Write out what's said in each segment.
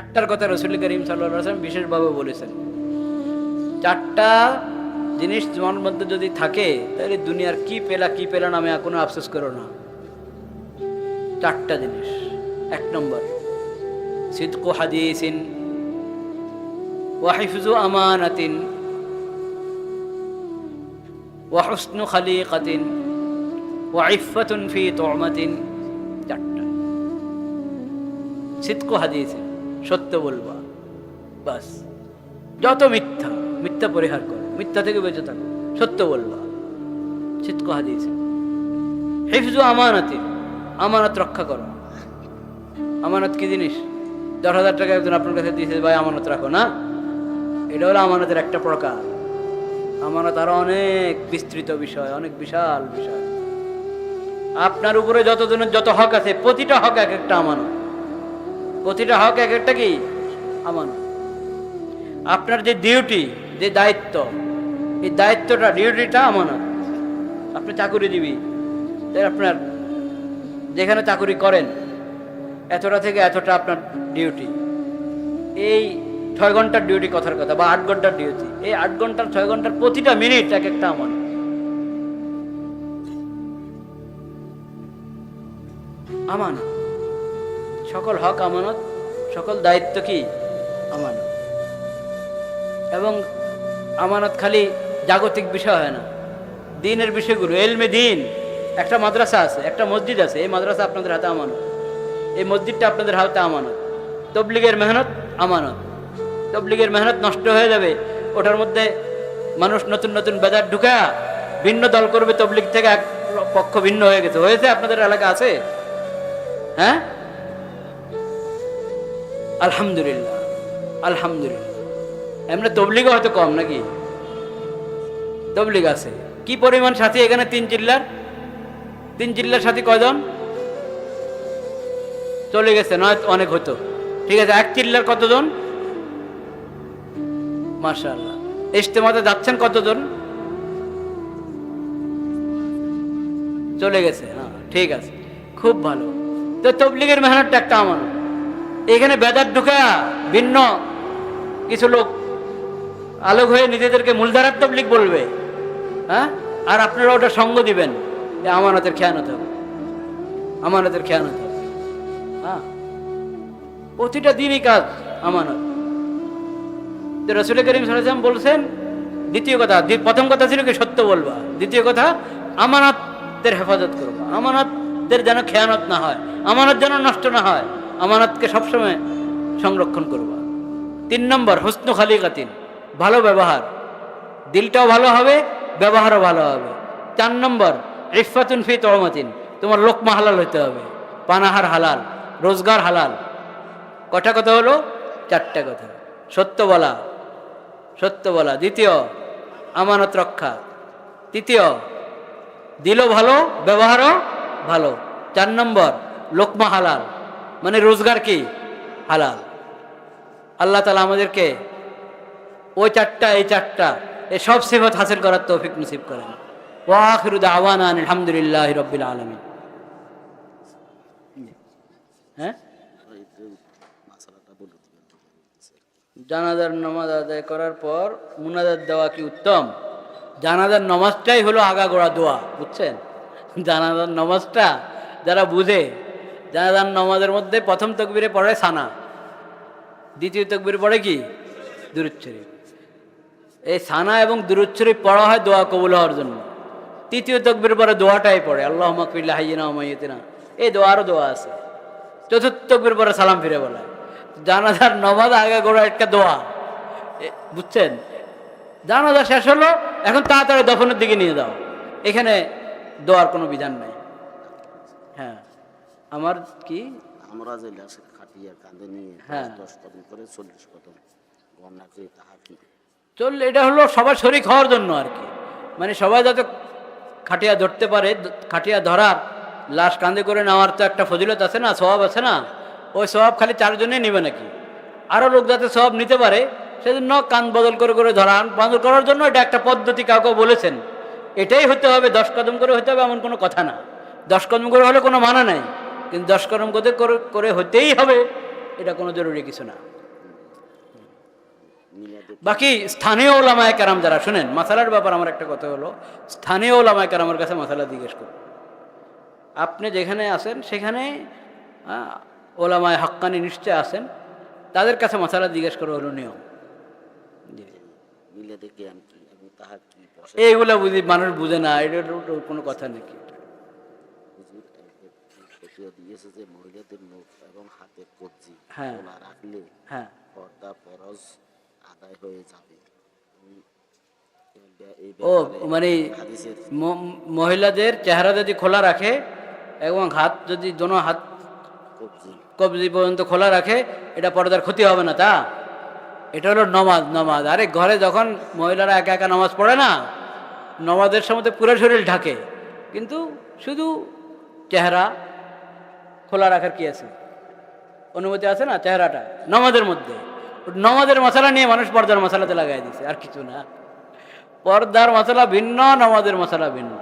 চারটার কথা রসুল করিম সাল্লাম বিশেষভাবে বলেছেন। চারটা জিনিস তোমার মধ্যে যদি থাকে, তাহলে দুনিয়ার কি পেলা কি পেলা নামে আর কোনো আফসোস করো না। চারটা জিনিস। এক নম্বর, সিদ্কু হাদিসিন ওয়াহিফজু আমানাতিন ওয়াহসনু খালিকাতিন ওয়াইফাতুন ফি তোমাতিন। চারটা। সিদ্কু হাদিসিন। সত্য বলবা। বাস। যত মিথ্যা মিথ্যা পরিহার করো, মিথ্যা থেকে বেঁচে থাকো, সত্য বলবা। সিদ্কু হাদিসিন হিফজু আমানাতিন আমানত রক্ষা করো। আমানত কি জিনিস? দশ হাজার টাকা একজন আপনার কাছে দিয়েছে, ভাই আমানত রাখো, না? এটা হলো আমানতের একটা প্রকার। আমানত আরও অনেক বিস্তৃত বিষয়, অনেক বিশাল বিষয়। আপনার উপরে যতজনের যত হক আছে, প্রতিটা হক এক একটা আমানত। প্রতিটা হক এক একটা কি? আমানত আপনার যে ডিউটি যে দায়িত্ব এই দায়িত্বটা ডিউটিটা আমানত। আপনি চাকুরিজীবী তাই আপনার যেখানে চাকুরি করেন এতটা থেকে এতটা আপনার ডিউটি এই ছয় ঘণ্টার ডিউটি কথার কথা বা আট ঘণ্টার ডিউটি এই আট ঘণ্টার ছয় ঘণ্টার প্রতিটা মিনিট এক একটা আমার আমানত। সকল হক আমানত, সকল দায়িত্ব কি? আমানত। এবং আমানত খালি জাগতিক বিষয় হয় না। দিনের বিষয়গুলো, এলমে দিন। একটা মাদ্রাসা আছে, একটা মসজিদ আছে, এই মাদ্রাসা আপনাদের হাতে আমানত। এই মসজিদটা আপনাদের হাতে আমানত। তবলিগের মেহনত, আমানত। তবলিগের মেহনত নষ্ট হয়ে যাবে। ওটার মধ্যে মানুষ নতুন নতুন বেদার ঢুকা, ভিন্ন দল করবে, তবলিগ থেকে এক পক্ষ ভিন্ন হয়ে গেছে। হয়েছে আপনাদের এলাকা আছে? হ্যাঁ? আলহামদুলিল্লাহ আলহামদুলিল্লাহ। এমনি তবলিগও হয়তো কম নাকি? তবলিগ আছে। কি পরিমাণ সাথী এখানে তিন জিল্লার? তিন জিল্লার সাথী কয়জন? চলে গেছে, নয়, অনেক হতো ঠিক আছে, এক চিল্লার কতজন? মার্শাল্লাহ ইজতেমাতে যাচ্ছেন কতজন? চলে গেছে হ্যাঁ ঠিক আছে। খুব ভালো। তো তবলিগের মেহনতটা একটা আমার। এখানে বেদার ঢুকা ভিন্ন কিছু লোক আলোক হয়ে নিজেদেরকে মূলধারার তবলিগ বলবে হ্যাঁ? আর আপনারা ওটা সঙ্গ দিবেন আমানতের খেয়ানত হবে, আমানতের খেয়ানত হবে হ্যাঁ? প্রতিটা দিনই কাজ আমানত। রসুল করিম সাল্লাম বলছেন, দ্বিতীয় কথা প্রথম কথা ছিল কি সত্য বলবা, দ্বিতীয় কথা, আমানতদের হেফাজত করবা, আমানতদের যেন খেয়ানত না হয়, আমানত যেন নষ্ট না হয়। আমানতকে সবসময় সংরক্ষণ করবা। তিন নম্বর, হুসনু খালিকাতিন, ভালো ব্যবহার। দিলটাও ভালো হবে, ব্যবহারও ভালো হবে। চার নম্বর ইফাতুন ফি তহমাতিন তোমার লোকমা হালাল হতে হবে। পানাহার হালাল, রোজগার হালাল। কটা কথা হলো? চারটা কথা। সত্য বলা সত্য বলা। দ্বিতীয়, আমানত রক্ষা। তৃতীয়, দিলও ভালো, ব্যবহারও ভালো। চার নম্বর লোকমা হালাল মানে রোজগার কি? হালাল। আল্লাহ তালা আমাদেরকে ওই চারটা, এই চারটা এই সব সেবত হাসিল করার তৌফিক নসিব করেন। ওয়াখিরুদ আওয়ান আলহামদুলিল্লাহ রবিল আলমিন। হ্যাঁ? জানাজার নামাজ আদায় করার পর মুনাজাত দেওয়া কি উত্তম? জানাজার নামাজটাই হলো আগাগোড়া দোয়া, বুঝছেন? জানাজার নামাজটা যারা বুঝে জানাজার নামাজের মধ্যে প্রথম তকবিরে পড়ে সানা, দ্বিতীয় তকবির পড়ে কি? দুরুচ্ছরি। এই সানা এবং দুরুচ্ছরি পড়া হয় দোয়া কবুল হওয়ার জন্য। তৃতীয় তকবির পরে দোয়াটাই পড়ে আল্লাহ মকবিল্লা হাইনা মাইয়তিনা। এই দোয়ারও দোয়া আছে। চতুর্থ তকবির পরে সালাম ফিরে বলা। জানাজার নমাজ আগে গোড়া একটা দোয়া। বুঝছেন? জানাজা শেষ হলো, এখন তাড়াতাড়ি দফনের দিকে নিয়ে যাও। এখানে দোয়ার কোনো বিধান নাই। আমার কি? আমরা যে লাশে খাটিয়ে কাঁধে নিয়ে হ্যাঁ। দশ কদম করে চল্লিশ কদম গণনা করে তাহা কি চল এটা হলো সবার শরিক হওয়ার জন্য আর কি। মানে সবাই যাতে খাটিয়া ধরতে পারে খাটিয়া ধরার লাশ কাঁধে করে নেওয়ার তো একটা ফজিলত আছে না স্বভাব আছে না? ওই স্বভাব খালি চারজনে নেবে নাকি? আরও লোক যাতে স্বভাব নিতে পারে সেজন্য কান বদল করে করে ধরা বদল করার জন্য এটা একটা পদ্ধতি কাউকে বলেছেন। এটাই হতে হবে দশ কদম করে হতে হবে এমন কোনো কথা না। দশ কদম করে হলে কোনো মানা নাই। কিন্তু দশ কদম করে করে- হতেই হবে এটা কোনো জরুরি কিছু না। বাকি স্থানীয় ওলামায় কারাম যারা শুনেন মাসালার ব্যাপার আমার একটা কথা হলো স্থানীয় ওলামায় কারামের কাছে মাসালা জিজ্ঞেস করুন। আপনি যেখানে আছেন সেখানে ওলামায় হাক্কানি নিশ্চয় আছেন তাদের কাছে মাসালা জিজ্ঞেস করা হলো নিয়ম। এইগুলা বুঝি মানুষ বুঝে না এটার কোনো কথা নাকি? দিয়েছে যে মহিলাদের মুখ এবং হাতের কবজি হ্যাঁ। খোলা রাখলে হ্যাঁ। পর্দা ফরজ আদায় হয়ে যাবে। ও মানে মহিলাদের চেহারা যদি খোলা রাখে এবং হাত যদি দোনো হাত কবজি। কবজি পর্যন্ত খোলা রাখে এটা পর্দার ক্ষতি হবে না তা? এটা হলো নমাজ নমাজ। আরে ঘরে যখন মহিলারা একা একা নামাজ পড়ে না নমাজের সময় পুরো শরীর ঢাকে। কিন্তু শুধু চেহারা খোলা রাখার কি আছে? অনুমতি আছে না? চেহারাটা? নমাজের মধ্যে। নমাজের মশলা নিয়ে মানুষ পর্দার মশলাতে লাগাই দিছে, আর কিছু না। পর্দার মশলা ভিন্ন, নমাজের মশলা ভিন্ন।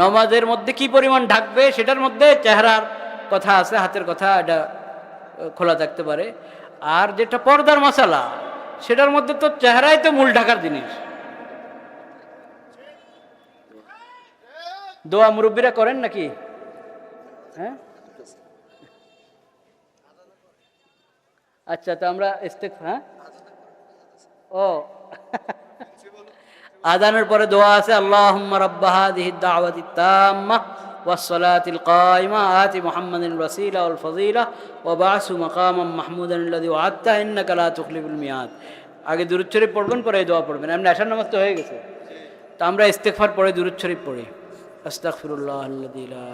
নমাজের মধ্যে কি পরিমাণ ঢাকবে, সেটার মধ্যে চেহারার কথা আছে, হাতের কথা, এটা খোলা থাকতে পারে। আর যেটা পর্দার মশলা, সেটার মধ্যে তো চেহারাই তো মূল ঢাকার জিনিস। দোয়া মুরব্বীরা করেন নাকি? হ্যাঁ? আচ্ছা তো আমরা ইস্তেক হ্যাঁ ও আদানের পরে দোয়া আছে আল্লাহুম্মা রাব্বা হাদিহি দাওয়াতি তাম্মা والصلاة القائمة آت محمد الوسيلة والفضيلة وبعث مقاما محمودا الذي وعدته إنك لا تخلف الميعاد আগে দুরুদ শরীফ পড়বেন পরে এই দোয়া পড়বেন এমনি আসার নামাজ তো হয়ে গেছে তা আমরা ইস্তেগফার পরে দুরুদ শরীফ পড়ি আস্তাগফিরুল্লাহ আল্লাযী লা